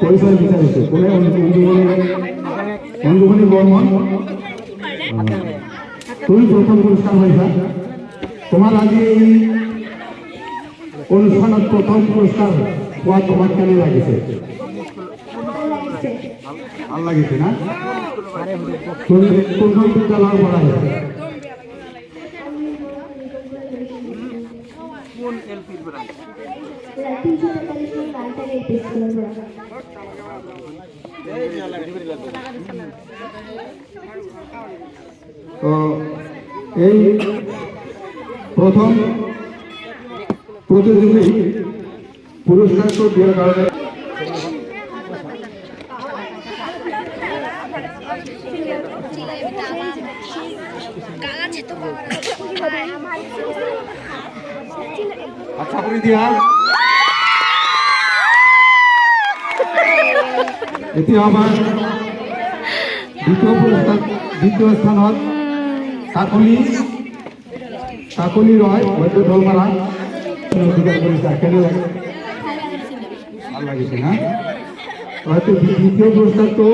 পরিচয় বিচাৰিছে কোনে অঞ্জুমণি অঞ্জুমণি তুমি প্ৰথম পুৰস্কাৰ পাইছা তোমাৰ আজি এই অনুষ্ঠানত প্ৰথম পুৰস্কাৰ পোৱা তোমাক কেনে লাগিছে ভালো লাগিছে না কোন- কোনখন বিদ্যালয়ৰ পৰা আহিছে তো এই প্রথম প্রতিযোগী পুরস্কারটো দিয়াৰ কাৰণে আচ্ছা কৰি দিয়া এতিয়া আমাৰ দ্বিতীয় পুরস্কার, দ্বিতীয় স্থানত কাকলি কাকলি রয়, বৈদ্য অধিকাৰ কৰিছা কেনে ভালো লাগিছে না? হয়তো দ্বিতীয় পুৰস্কাৰটো